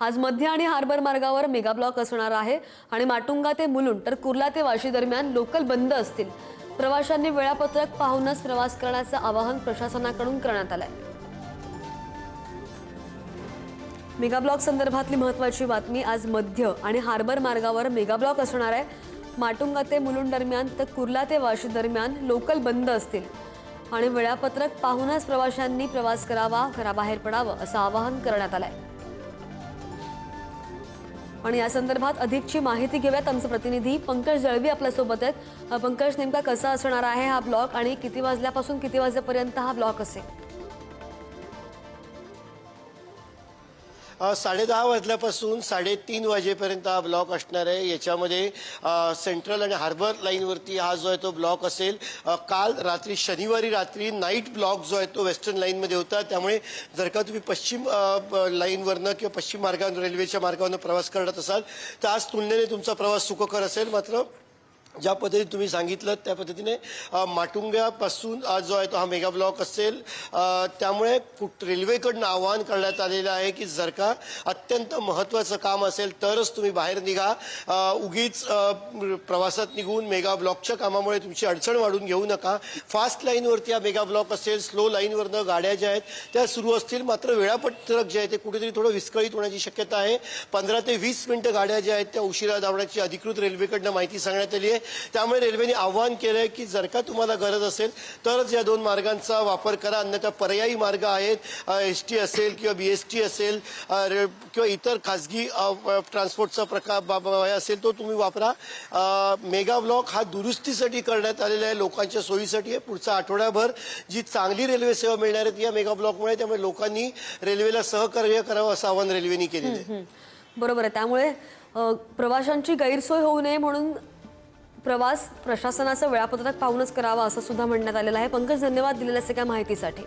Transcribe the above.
आज मध्य आणि हार्बर मार्गावर मेगा ब्लॉक असणार आहे आणि माटुंगा ते मुलुंड तर कुर्ला ते वाशी दरम्यान लोकल बंद असतील. प्रवाशांनी वेळापत्रक पाहूनच प्रवास करण्याचं आवाहन प्रशासनाकडून करण्यात आलंय. मेगा ब्लॉक संदर्भातली महत्वाची बातमी आज मध्य आणि हार्बर मार्गावर मेगा ब्लॉक असणार आहे. माटुंगा ते मुलुंड दरम्यान तर कुर्ला ते वाशी दरम्यान लोकल बंद असतील. आणि वेळापत्रक पाहूनच प्रवाशांनी प्रवास करावा घराबाहेर पडावं असं आवाहन करण्यात आलंय. आणि या संदर्भात अधिकची माहिती घेऊयात. आमचे प्रतिनिधी पंकज जळवी आपल्यासोबत आहेत. पंकज नेमका कसा असणार आहे हा ब्लॉक आणि किती वाजल्यापासून किती वाजेपर्यंत हा ब्लॉक असेल? साडेदहा वाजल्यापासून साडेतीन वाजेपर्यंत हा ब्लॉक असणार आहे. याच्यामध्ये सेंट्रल आणि हार्बर लाईनवरती हा जो आहे तो ब्लॉक असेल. काल रात्री शनिवारी रात्री नाईट ब्लॉक जो आहे तो वेस्टर्न लाईनमध्ये होता. त्यामुळे जर का तुम्ही पश्चिम लाईनवरनं किंवा पश्चिम मार्गावर रेल्वेच्या मार्गावरनं प्रवास करत असाल तर आज तुलनेने तुमचा प्रवास सुखकर असेल. मात्र ज्या पद्धतीने तुम्ही सांगितलं त्या पद्धतीने माटुंग्यापासून आज जो आहे तो हा मेगा ब्लॉक असेल त्यामुळे कुठ रेल्वेकडनं आवाहन करण्यात आलेलं आहे की जर का अत्यंत महत्त्वाचं काम असेल तरच तुम्ही बाहेर निघा. उगीच प्रवासात निघून मेगा ब्लॉकच्या कामामुळे तुमची अडचण वाढून घेऊ नका. फास्ट लाईनवरती हा मेगा ब्लॉक असेल स्लो लाईनवरनं गाड्या ज्या आहेत त्या सुरू असतील मात्र वेळापत्रक जे आहे ते कुठेतरी थोडं विस्कळीत होण्याची शक्यता आहे. पंधरा ते वीस मिनिटं गाड्या ज्या आहेत त्या उशिरा धावण्याची अधिकृत रेल्वेकडनं माहिती सांगण्यात आली आहे. त्यामुळे रेल्वेने आव्हान केलं आहे की जर का तुम्हाला गरज असेल तरच या दोन मार्गांचा वापर करा. अन्यथा पर्यायी मार्ग आहेत एस टी असेल किंवा बी एस टी असेल किंवा इतर खाजगी ट्रान्सपोर्टचा प्रकार बा- असेल तो तुम्ही वापरा. मेगा ब्लॉक हा दुरुस्तीसाठी करण्यात आलेला आहे लोकांच्या सोयीसाठी आहे. पुढचा आठवड्याभर जी चांगली रेल्वे सेवा मिळणार आहे ती या मेगा ब्लॉकमुळे त्यामुळे लोकांनी रेल्वेला सहकार्य करावं असं आवाहन रेल्वेने केलेलं आहे. बरोबर आहे. त्यामुळे प्रवाशांची गैरसोय होऊ नये म्हणून प्रवास प्रशासनाचं वेळापत्रक पाहूनच करावा असं सुद्धा म्हणण्यात आलेलं आहे. पंकज धन्यवाद दिलेल्या सगळ्या माहितीसाठी.